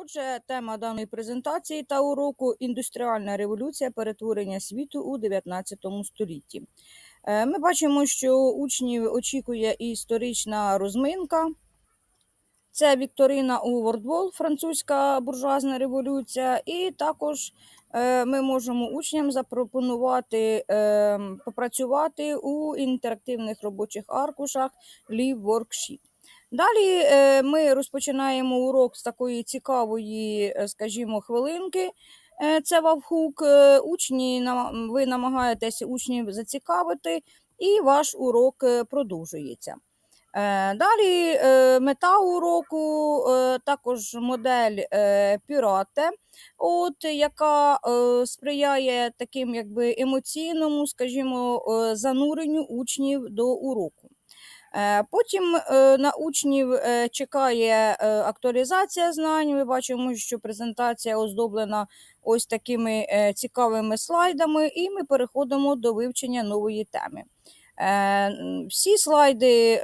Отже, тема даної презентації та уроку індустріальна революція перетворення світу у 19 столітті. Е, Ми бачимо, що учнів очікує історична розминка. Це Вікторина у Вордвол, французька буржуазна революція, і також е, ми можемо учням запропонувати е, попрацювати у інтерактивних робочих аркушах Live Worksheet. Далі е, ми розпочинаємо урок з такої цікавої, е, скажімо, хвилинки. Е, Це вавхук. Учні ви намагаєтеся учнів зацікавити, і ваш урок продовжується. Далі мета уроку також модель Пірате, от, яка сприяє таким якби емоційному, скажімо, зануренню учнів до уроку. Е, Потім е, на учнів е, чекає актуалізація знань. Ми бачимо, що презентація оздоблена ось такими цікавими слайдами, і ми переходимо до вивчення нової теми. Всі слайди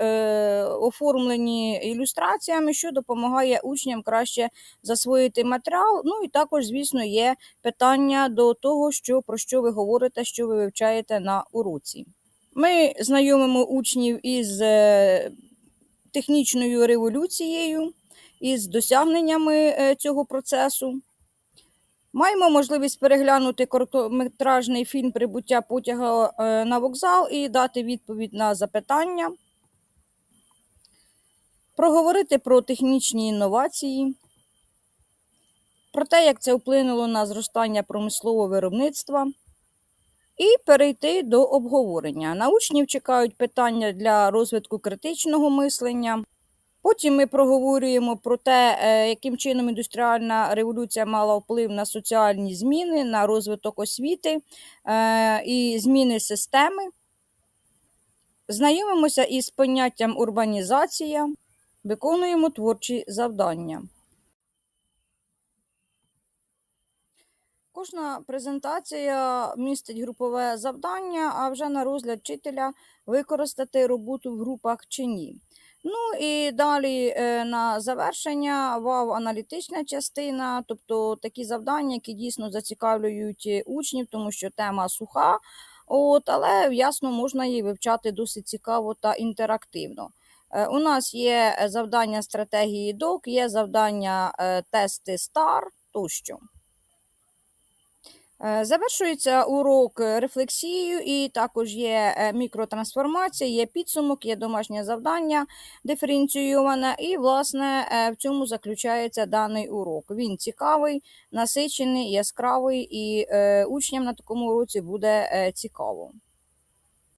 оформлені ілюстраціями, що допомагає учням краще засвоїти матеріал. Ну і також, звісно, є питання до того, що, про що ви говорите, що ви вивчаєте на уроці. Ми знайомимо учнів із е, технічною революцією, із досягненнями е, цього процесу. Маємо можливість переглянути короткометражний фільм Прибуття потяга е, на вокзал і дати відповідь на запитання, проговорити про технічні інновації, про те, як це вплинуло на зростання промислового виробництва, і перейти до обговорення. На учнів чекають питання для розвитку критичного мислення. Потім ми проговорюємо про те, е, яким чином індустріальна революція мала вплив на соціальні зміни, на розвиток освіти е, і зміни системи. Знайомимося із поняттям урбанізація, виконуємо творчі завдання. Кожна презентація містить групове завдання, а вже на розгляд вчителя використати роботу в групах чи ні. Ну і далі е, на завершення вау аналітична частина, тобто такі завдання, які дійсно зацікавлюють е, учнів, тому що тема суха, от, але ясно можна її вивчати досить цікаво та інтерактивно. Е, У нас є завдання стратегії ДОК, є завдання тести STAR тощо. Е, Завершується урок е, рефлексією, і також є е, мікротрансформація, є підсумок, є домашнє завдання диференційоване, і, власне, в цьому заключається даний урок. Він цікавий, насичений, яскравий, і учням на такому уроці буде цікаво.